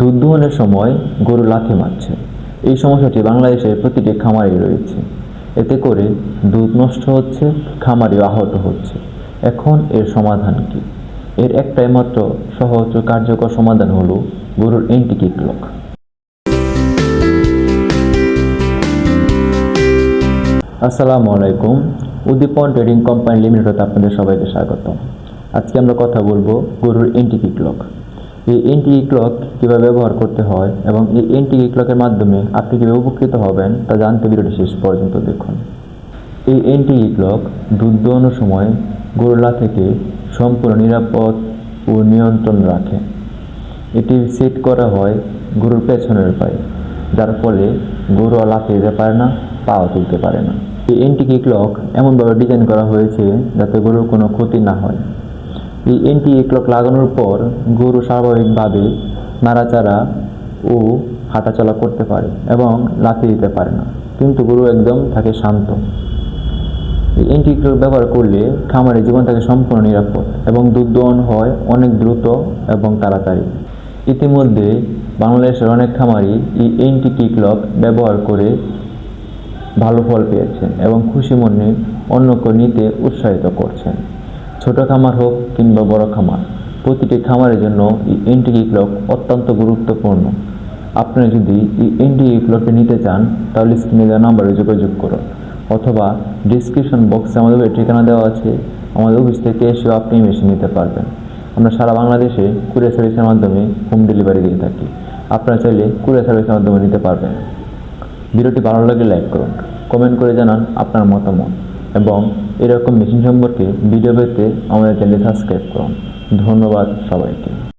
দুধ দোহনের সময় গরু লাথি মারছে। এই সমস্যাটি বাংলাদেশের প্রতিটি খামারে রয়েছে। এতে করে দুধ নষ্ট হচ্ছে, খামারি আহত হচ্ছে। এখন এর সমাধান কি? এর একটাই মাত্র সহজ কার্যকর সমাধান হলো গরুর এন্টিকিক লক আসসালামু আলাইকুম। উদ্দীপন ট্রেডিং কোম্পানি লিমিটেড আপনাদের সবাইকে স্বাগত আজকে আমরা কথা বলব গরুর এন্টিকি ক্লক এই এন্টিকি ক্লক কীভাবে ব্যবহার করতে হয় এবং এই এন্টিকি ক্লকের মাধ্যমে আপনি কীভাবে উপকৃত হবেন তা জানতে ভিডিওটি শেষ পর্যন্ত দেখুন। এই এন্টিকি ক্লক দুধ দোয়ানোর সময় গরুলা থেকে সম্পূর্ণ নিরাপদ ও নিয়ন্ত্রণ রাখে। এটি সেট করা হয় গরুর পেছনের পায়ে, যার ফলে গরু লাফিয়ে দিতে পারে না, পাও তুলতে পারে না। এই এন্টিকি ক্লক এমনভাবে ডিজাইন করা হয়েছে যাতে গরুর কোনো ক্ষতি না হয়। এই এন্টিকি ক্লক লাগানোর পর গরু স্বাভাবিকভাবে নাড়াচাড়া ও হাঁটাচলা করতে পারে এবং লাফিয়ে দিতে পারে না। কিন্তু গরু একদম থাকে শান্ত। এই অ্যান্টিক্লোর ব্যবহার করলে খামারের জীবন থাকে সম্পূর্ণ নিরাপদ এবং দুধ দহন হয় অনেক দ্রুত এবং তাড়াতাড়ি। ইতিমধ্যে বাংলাদেশের অনেক খামারই এই এন্টি ক্লক ব্যবহার করে ভালো ফল পেয়েছেন এবং খুশি মনে অন্যকে নিতে উৎসাহিত করছেন। ছোট খামার হোক কিংবা বড় খামার, প্রতিটি খামারের জন্য এই এনটিকি ক্লক অত্যন্ত গুরুত্বপূর্ণ। আপনি যদি এই অ্যান্টিক্লকটি নিতে চান, তাহলে স্ক্রিনে দেওয়া নাম্বারে যোগাযোগ করুন অথবা ডিসক্রিপশন বক্সে আমাদের ঠিকানা দেওয়া আছে। আমাদের অফিস থেকে এসেও আপনি মেশিন নিতে পারবেন। আমরা সারা বাংলাদেশে কুরিয়ার সার্ভিসের মাধ্যমে হোম ডেলিভারি দিয়ে থাকি। আপনারা চাইলে কুরিয়ার সার্ভিসের মাধ্যমে নিতে পারবেন। ভিডিওটি ভালো লাগলে লাইক করুন কমেন্ট করে জানান আপনার মতামত এবং এরকম মেশিন সম্পর্কে ভিডিও পেতে আমাদের চ্যানেল সাবস্ক্রাইব করুন। ধন্যবাদ সবাইকে।